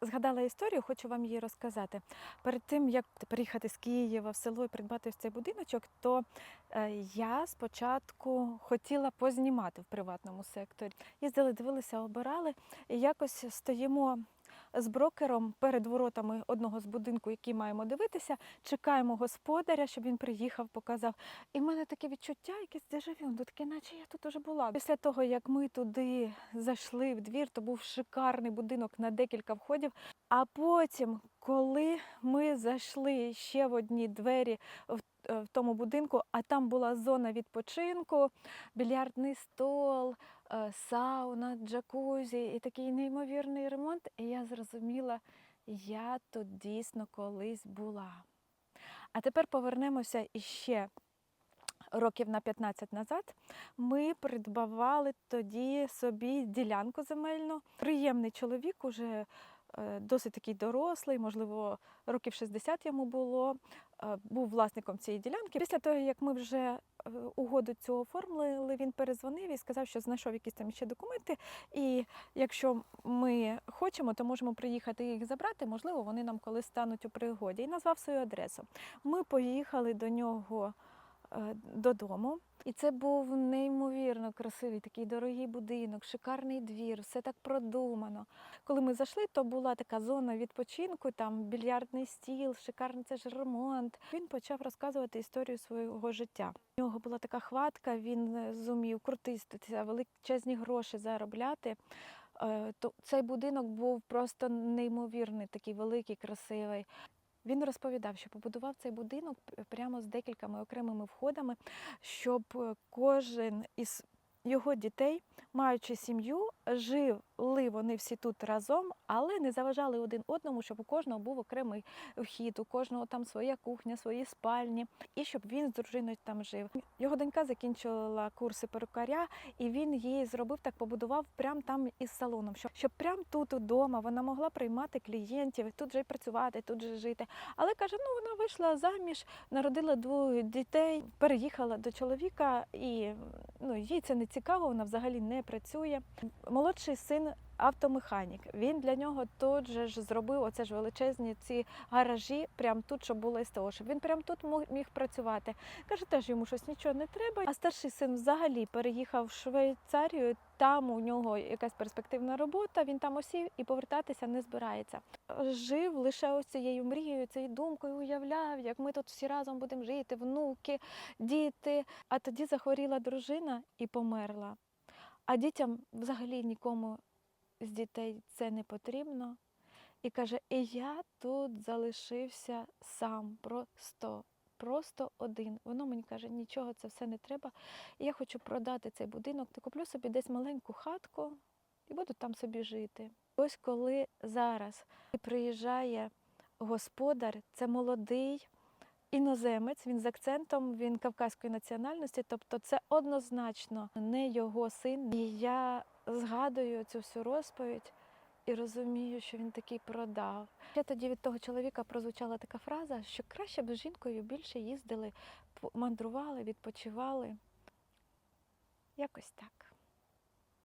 згадала історію, хочу вам її розказати. Перед тим, як приїхати з Києва в село і придбати цей будиночок, то е, я спочатку хотіла познімати в приватному секторі. Їздили, дивилися, обирали, і якось стоїмо. З брокером перед воротами одного з будинку, який маємо дивитися, чекаємо господаря, щоб він приїхав, показав. І в мене таке відчуття, якесь дежавю, ну таке, наче я тут уже була. Після того, як ми туди зайшли в двір, то був шикарний будинок на декілька входів. А потім, коли ми зайшли ще в одні двері в, в тому будинку, а там була зона відпочинку, більярдний стол, е, сауна, джакузі і такий неймовірний ремонт, і я зрозуміла, я тут дійсно колись була. А тепер повернемося іще років на 15 назад. Ми придбавали тоді собі ділянку земельну. Приємний чоловік, уже е, досить такий дорослий, можливо, років 60 йому було, е, був власником цієї ділянки. Після того, як ми вже е, угоду цю оформили, він перезвонив і сказав, що знайшов якісь там ще документи. І якщо ми хочемо, то можемо приїхати їх забрати. Можливо, вони нам колись стануть у пригоді. І назвав свою адресу. Ми поїхали до нього е, додому. І це був неймовірно красивий такий дорогий будинок, шикарний двір, все так продумано. Коли ми зайшли, то була така зона відпочинку, там більярдний стіл, шикарний це ж ремонт. Він почав розказувати історію свого життя. У нього була така хватка, він е, зумів крутистися, величезні гроші заробляти. Е, То цей будинок був просто неймовірний, такий великий, красивий. Він розповідав, що побудував цей будинок прямо з декількома окремими входами, щоб е, кожен із його дітей, маючи сім'ю, жили вони всі тут разом, але не заважали один одному, щоб у кожного був окремий вхід, у кожного там своя кухня, свої спальні, і щоб він з дружиною там жив. Його донька закінчила курси перукаря, і він їй зробив так, побудував прямо там із салоном, щоб, щоб прямо тут удома вона могла приймати клієнтів, тут же працювати, тут же жити. Але каже, ну вона вийшла заміж, народила двох дітей, переїхала до чоловіка, і ну, їй це не цікаво, вона взагалі не працює. Молодший син автомеханік. Він для нього тут же ж зробив оце ж величезні ці гаражі, прямо тут, щоб було СТО, щоб він прямо тут міг працювати. Каже, теж йому щось нічого не треба. А старший син взагалі переїхав в Швейцарію. Там у нього якась перспективна робота, він там осів і повертатися не збирається. Жив лише ось цією мрією, цією думкою, уявляв, як ми тут всі разом будемо жити, внуки, діти. А тоді захворіла дружина і померла. А дітям взагалі нікому з дітей це не потрібно. І каже, і я тут залишився сам, просто, просто один. Воно мені каже, нічого, це все не треба. Я хочу продати цей будинок, то куплю собі десь маленьку хатку і буду там собі жити. Ось коли зараз приїжджає господар, це молодий іноземець, він з акцентом, він кавказької національності, тобто це однозначно не його син. І я згадую цю всю розповідь і розумію, що він такий продав. Ще тоді від того чоловіка прозвучала така фраза, що краще б з жінкою більше їздили, мандрували, відпочивали. Якось так.